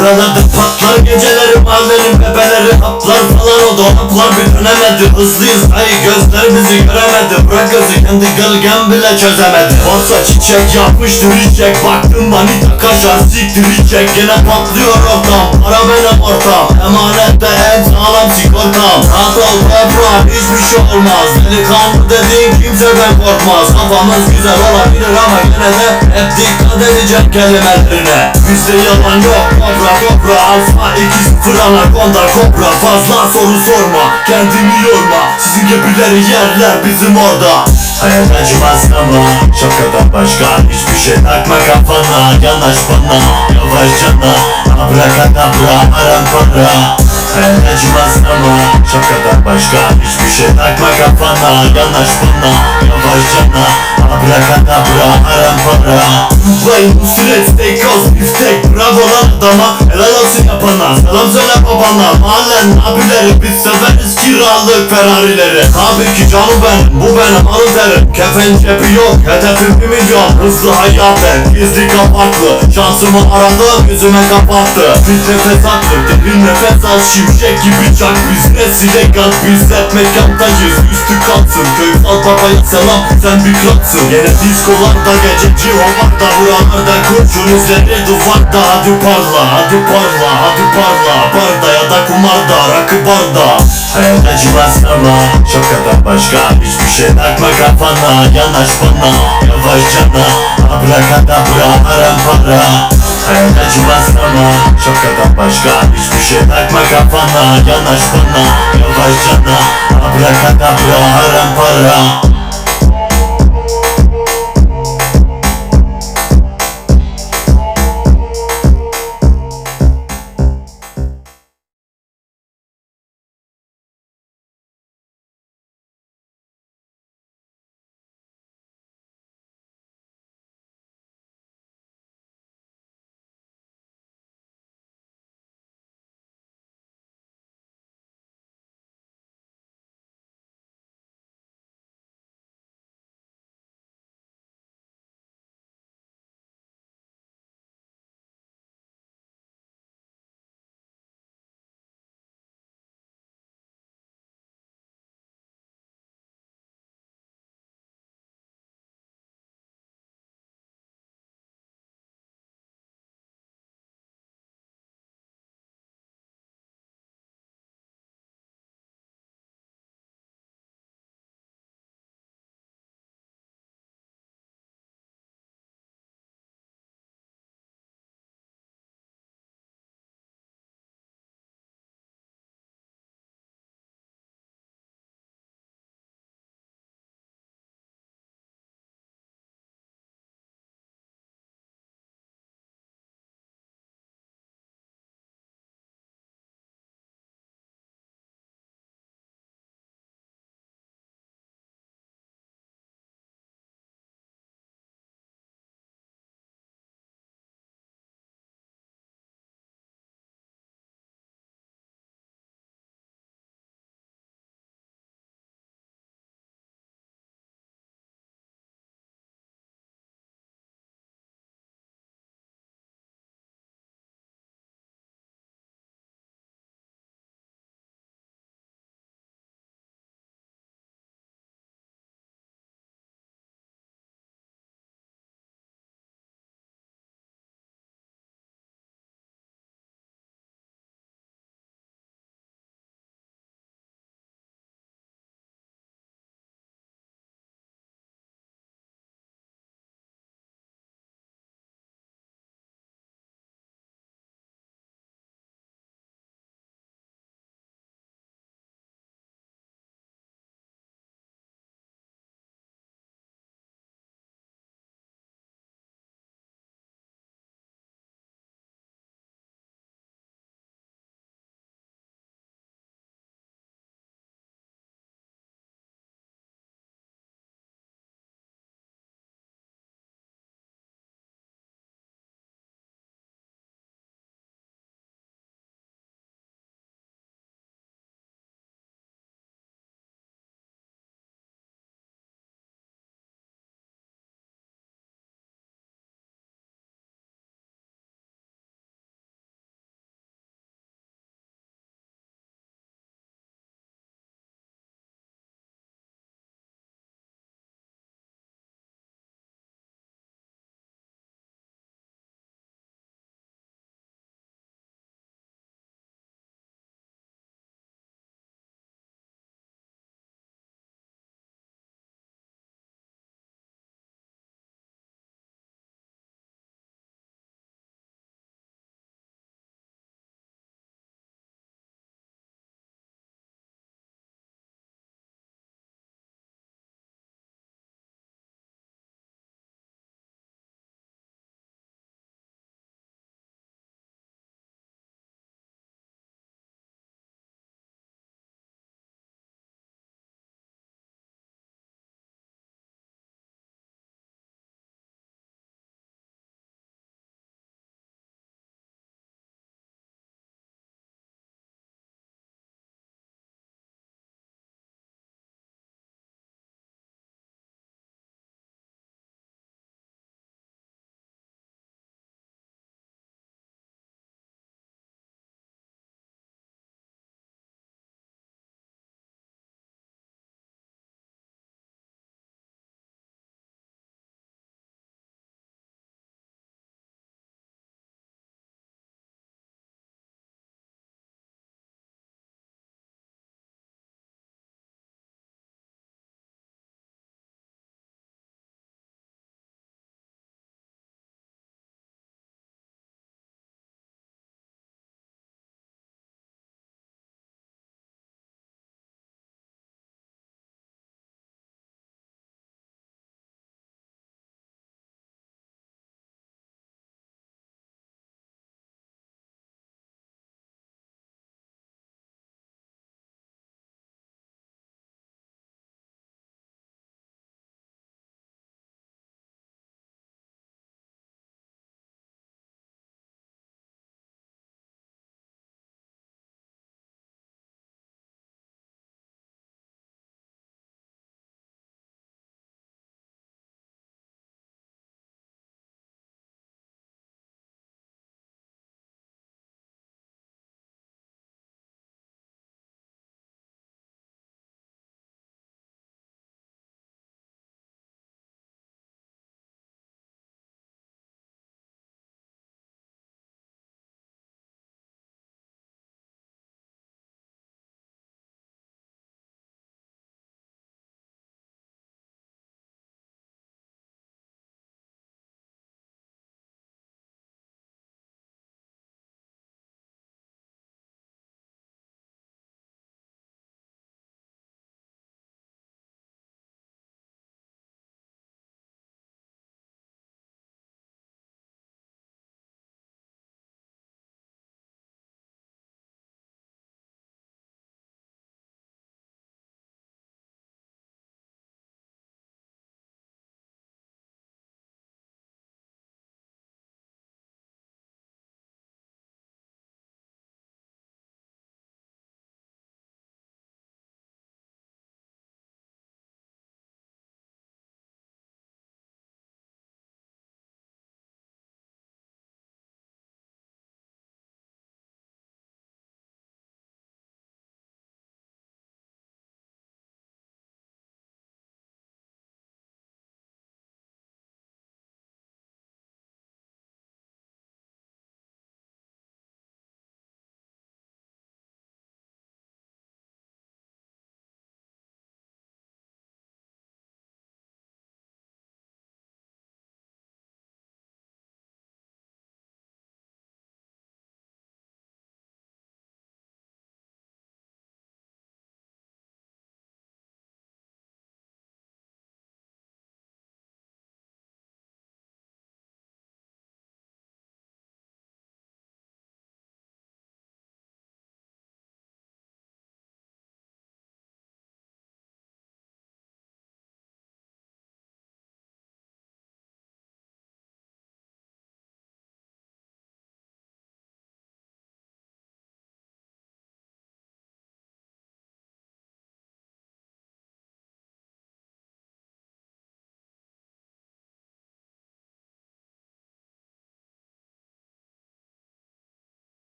Buralarda patlar geceleri mahallenin bebeleri Haplar falan o dolaplar bir dönemedi Hızlıyız dayı gözler bizi göremedi. Bırak kızı kendi gölgen bile çözemedi. Olsa çiçek yapmıştır içecek Baktım manita kaşar siktir içecek. Gene patlıyor ortam Para benim ortam. Emanette en sağlam sigortam. Rahat ol toprağım hiçbir şey olmaz. Delikanlı dediğin kimseden korkmaz. Kafamız güzel olabilir ama gene de Hep dikkat edecek kelimelerine. Bizde yalan yok Kobra kobra alfa iki sıfır anakonda kobra. Fazla soru sorma kendini yorma. Sizin gibileri yerler bizim orada. Hayat acımaz ama şakadan başka hiçbir şey takma kafana. Yanaş bana yavaş cana. Abrakadabra aram para Hayat acımaz ama şakadan başka hiçbir şey takma kafana. Yanaş bana yavaş cana Abrakadabra aram para Bayım Nusret Steakhouse biftek Bravo lan adama helal olsun yapana Selam söyle babana Mahallen abileri biz severiz kiralık Ferrari'leri Tabii ki canım benim bu benim alın terim Kefen cebi yok hedefim bir milyon Hızlı hayat gizli kapaklı Şansımı aradım yüzüme kapattı Bir nefes attı derin nefes al şimşek gibi çak Biz nesile kat biz hep mekandayız Üstü katsın köy al babaya selam sen bir kratsın Yine diskolarda gece civalarda Buralarda kurşun izleri duvarda Hadi parla hadi parla hadi parla. Barda ya da kumarda rakı barda. Hayat acımaz ama şakadan başka Hiçbir şey takma kafana. Yanaş bana yavaş cana. Abrakadabra aram para. Hayat acımaz ama şakadan başka Hiçbir şey takma kafana. Yanaş bana yavaş cana. Abrakadabra aram para